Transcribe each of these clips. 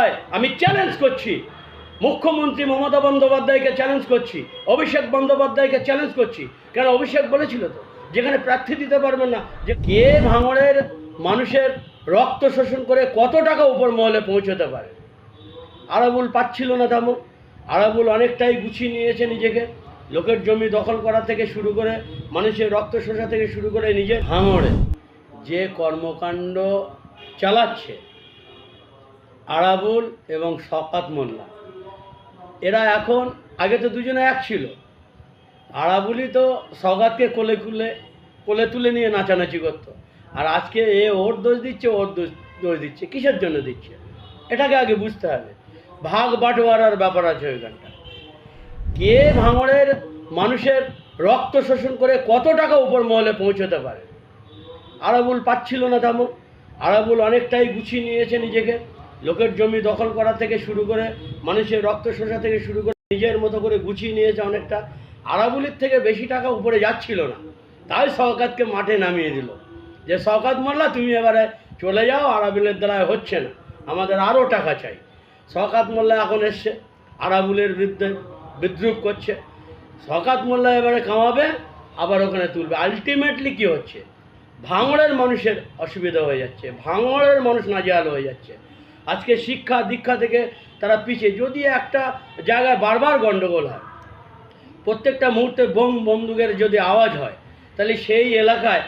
রায় আমি চ্যালেঞ্জ করছি। মুখ্যমন্ত্রী মমতা বন্দ্যোপাধ্যায়কে চ্যালেঞ্জ করছি, অভিষেক বন্দ্যোপাধ্যায়কে চ্যালেঞ্জ করছি। কেন অভিষেক বলেছিল তো? যেখানে প্রার্থী দিতে পারবেন না। যে কে ভাঙড়ের মানুষের রক্ত শোষণ করে কত টাকা উপর মহলে পৌঁছতে পারে? আরাবুল পাচ্ছিল না তেমন। আরাবুল অনেকটাই গুছিয়ে নিয়েছে নিজেকে। লোকের জমি দখল করা থেকে শুরু করে মানুষের রক্ত শোষা থেকে শুরু করে নিজের ভাঙড়ে যে কর্মকাণ্ড চালাচ্ছে আরাবুল এবং শকাত মোল্লা। এরা এখন, আগে তো দুজনে এক ছিল। আরাবুলই তো সগাতকে কোলে কুলে কোলে তুলে নিয়ে নাচানাচি করতো। আর আজকে এ ওর দোষ দিচ্ছে, ওর দোষ দোষ দিচ্ছে, কিসের জন্য দিচ্ছে? এটাকে আগে বুঝতে হবে। ভাগ বাটোয়ারার ব্যাপার আছে ওইখানটা কে ভাঙড়ের মানুষের রক্ত শোষণ করে কত টাকা উপর মহলে পৌঁছতে পারে? আরাবুল পাচ্ছিল না তেমন। আরাবুল অনেকটাই গুছিয়ে নিয়েছে নিজেকে। লোকের জমি দখল করা থেকে শুরু করে মানুষের রক্ত শোষা থেকে শুরু করে নিজের মতো করে গুছিয়ে নিয়েছে অনেকটা আরাবুলের থেকে বেশি টাকা উপরে যাচ্ছিল না। তাই সওকাতকে মাঠে নামিয়ে দিল। যে সওকাত মোল্লা তুমি এবারে চলে যাও, আরাবুলের দ্বারায় হচ্ছে না। আমাদের আরও টাকা চাই। শওকাত মোল্লা এখন এসছে, আরাবুলের বিরুদ্ধে বিদ্রুপ করছে। শওকাত মোল্লা এবারে কামাবে, আবার ওখানে তুলবে। আলটিমেটলি কি হচ্ছে? ভাঙড়ের মানুষের অসুবিধা হয়ে যাচ্ছে। ভাঙড়ের মানুষ নাজেহাল হয়ে যাচ্ছে। আজকে শিক্ষা দীক্ষা থেকে তারা পিছিয়ে। যদি একটা জায়গায় বারবার গণ্ডগোল হয়, প্রত্যেকটা মুহূর্তে বোম বন্দুকের যদি আওয়াজ হয়, তাহলে সেই এলাকায়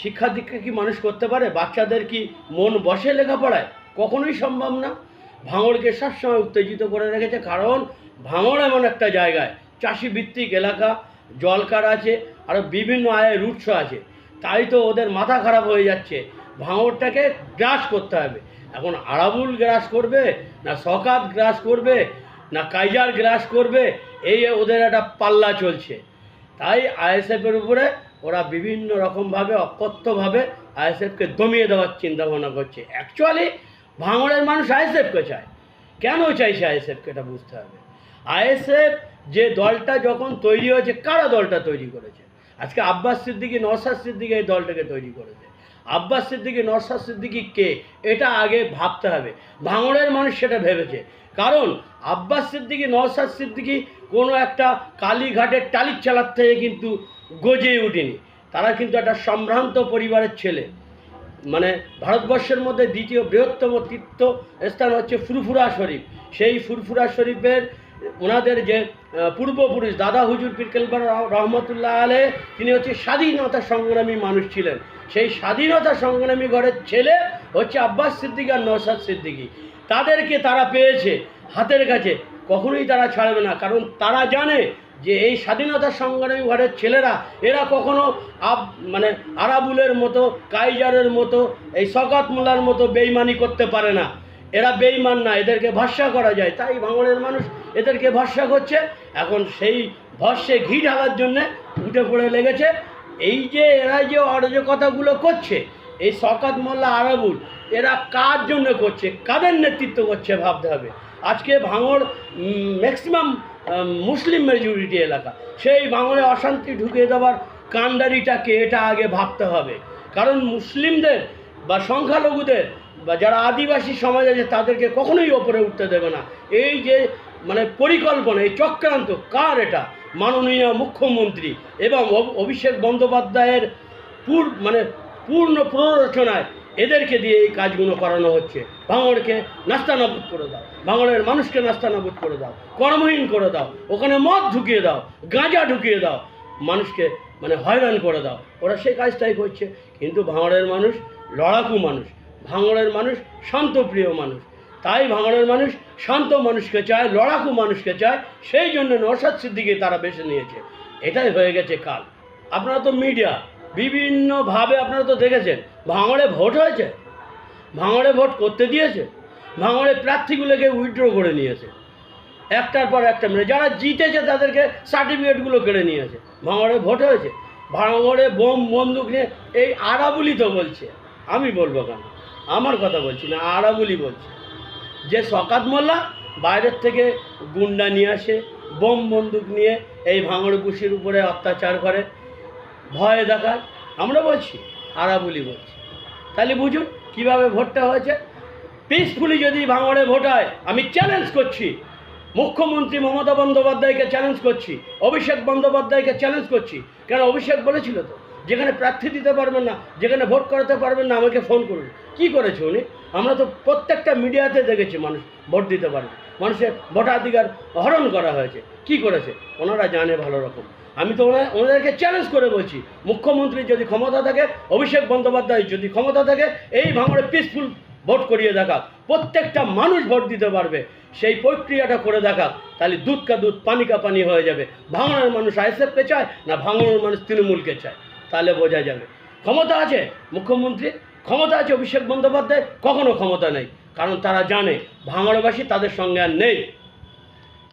শিক্ষা দীক্ষা কি মানুষ করতে পারে? বাচ্চাদের কি মন বসে লেখাপড়ায়? কখনোই সম্ভব না। ভাঙড়কে সবসময় উত্তেজিত করে রেখেছে, কারণ ভাঙড় এমন একটা জায়গায়। চাষি ভিত্তিক এলাকা, জলকার আছে আরও বিভিন্ন আয়ের উৎস আছে। তাই তো ওদের মাথা খারাপ হয়ে যাচ্ছে। ভাঙড়টাকে গ্রাস করতে হবে। এখন আরাবুল গ্রাস করবে, না সকাত গ্রাস করবে, না কাইজার গ্রাস করবে, এই ওদের একটা পাল্লা চলছে। তাই আইএসএফের উপরে ওরা বিভিন্ন রকমভাবে, অকথ্যভাবে আইএসএফকে দমিয়ে দেওয়ার চিন্তা ভাবনা করছে। অ্যাকচুয়ালি ভাঙড়ের মানুষ আইএসএফকে চায়। কেন চাইছে আইএসএফকে এটা বুঝতে হবে। আইএসএফ যে দলটা যখন তৈরি হয়েছে, কারা দলটা তৈরি করেছে? আজকে আব্বাস সিদ্দিকী নওসাদ সিদ্দিকী এই দলটাকে তৈরি করেছে। আব্বাস সিদ্দিকী নওসাদ সিদ্দিকি কে? এটা আগে ভাবতে হবে। ভাঙড়ের মানুষ সেটা ভেবেছে। কারণ আব্বাস সিদ্দিকী নরসাদ সিদ্দিকি কোনো একটা কালীঘাটের টালির চালার থেকে কিন্তু গজে উঠেনি। তারা কিন্তু একটা সম্ভ্রান্ত পরিবারের ছেলে। মানে ভারতবর্ষের মধ্যে দ্বিতীয় বৃহত্তম তীর্থ স্থান হচ্ছে ফুরফুরা শরীফ। সেই ফুরফুরা শরীফের ওনাদের যে পূর্বপুরুষ দাদা হুজুর পিরকেলবার রহমতুল্লাহ আলে তিনি হচ্ছে স্বাধীনতা সংগ্রামী মানুষ ছিলেন। সেই স্বাধীনতা সংগ্রামী ঘরের ছেলে হচ্ছে আব্বাস সিদ্দিক আর নৌসাদ সিদ্দিকী। তাদেরকে তারা পেয়েছে হাতের কাছে, কখনোই তারা ছাড়বে না। কারণ তারা জানে যে এই স্বাধীনতা সংগ্রামী ঘরের ছেলেরা, এরা কখনো আব মানে আরাবুলের মতো, কাইজারের মতো, এই সকাত মোল্লার মতো বেইমানি করতে পারে না। এরা বেইমান না, এদেরকে ভরসা করা যায়। তাই ভাঙড়ের মানুষ এদেরকে ভরসা করছে। এখন সেই ভরসে ঘি ঢালার জন্যে উঠে পড়ে লেগেছে। এই যে এরা যে অরাজকতাগুলো করছে, এই শকাত মোল্লা আরাবুল, এরা কার জন্য করছে? কাদের নেতৃত্ব করছে ভাবতে হবে? আজকে ভাঙড় ম্যাক্সিমাম মুসলিম মেজরিটি এলাকা। সেই ভাঙড়ে অশান্তি ঢুকিয়ে দেওয়ার কান্ডারিটাকে এটা আগে ভাবতে হবে। কারণ মুসলিমদের বা সংখ্যালঘুদের বা যারা আদিবাসী সমাজ আছে, তাদেরকে কখনোই ওপরে উঠতে দেবে না। এই যে মানে পরিকল্পনা, এই চক্রান্ত, কার এটা? মাননীয় মুখ্যমন্ত্রী এবং অভিষেক বন্দ্যোপাধ্যায়ের পূর মানে পূর্ণ প্ররোচনায় এদেরকে দিয়ে এই কাজগুলো করানো হচ্ছে। ভাঙড়কে নাস্তানাবুদ করে দাও, ভাঙড়ের মানুষকে নাস্তানাবুদ করে দাও, কর্মহীন করে দাও, ওখানে মদ ঢুকিয়ে দাও, গাঁজা ঢুকিয়ে দাও, মানুষকে মানে হয়রান করে দাও। ওরা সেই কাজটাই করছে, কিন্তু ভাঙড়ের মানুষ লড়াকু মানুষ। ভাঙড়ের মানুষ শান্তপ্রিয় মানুষ। তাই ভাঙড়ের মানুষ শান্ত মানুষকে চায়, লড়াকু মানুষকে চায়, সেই জন্য নৌসাদ সিদ্দিকে তারা বেছে নিয়েছে। এটাই হয়ে গেছে কাল। আপনারা তো মিডিয়া, বিভিন্নভাবে আপনারা তো দেখেছেন, ভাঙড়ে ভোট হয়েছে। ভাঙড়ে ভোট করতে দিয়েছে। ভাঙড়ে প্রার্থীগুলোকে উইথড্র করে নিয়েছে। একটার পর একটা মানে যারা জিতেছে তাদেরকে সার্টিফিকেটগুলো কেড়ে নিয়েছে। ভাঙড়ে ভোট হয়েছে। ভাঙড়ে বোম, বন্দুক নিয়ে, এই আরাবুলি তো বলছে। আমি বলব কেন? আমার কথা বলছি না আরাবুলি বলছে। যে সকাত মোল্লা বাইরের থেকে গুন্ডা নিয়ে আসে, বোম বন্দুক নিয়ে এই ভাঙড় বুসির উপরে অত্যাচার করে, ভয় দেখায়, আমরা বলছি আরাবুলি বলছি। তাহলে বুঝুন কীভাবে ভোটটা হয়েছে। পিসফুলি যদি ভাঙড়ে ভোট হয়, আমি চ্যালেঞ্জ করছি। মুখ্যমন্ত্রী মমতা বন্দ্যোপাধ্যায়কে চ্যালেঞ্জ করছি, অভিষেক বন্দ্যোপাধ্যায়কে চ্যালেঞ্জ করছি। কেন অভিষেক বলেছিল তো? যেখানে প্রার্থী দিতে পারবেন না, যেখানে ভোট করাতে পারবেন না, আমাকে ফোন করুন। কি করেছে উনি? আমরা তো প্রত্যেকটা মিডিয়াতে দেখেছি মানুষ ভোট দিতে পারে মানুষের ভোটাধিকার হরণ করা হয়েছে। কি করেছে? ওনারা জানে ভালো রকম। আমি তো ওনা- ওনাদেরকে চ্যালেঞ্জ করে বলছি, মুখ্যমন্ত্রী যদি ক্ষমতা থাকে, অভিষেক বন্দ্যোপাধ্যায় যদি ক্ষমতা থাকে, এই ভাঙড়ে পিসফুল ভোট করিয়ে দেখা প্রত্যেকটা মানুষ ভোট দিতে পারবে। সেই প্রক্রিয়াটা করে দেখা তাহলে দুধ কা দুধ পানি কা পানি হয়ে যাবে। ভাঙনের মানুষ আইএসএফকে চায় না ভাঙনের মানুষ তৃণমূলকে চায়? তাহলে বোঝা যাবে। ক্ষমতা আছে মুখ্যমন্ত্রী, ক্ষমতা আছে অভিষেক বন্দ্যোপাধ্যায়, কখনো ক্ষমতা নেই। কারণ তারা জানে, ভাঙড়বাসী তাদের সঙ্গে আর নেই।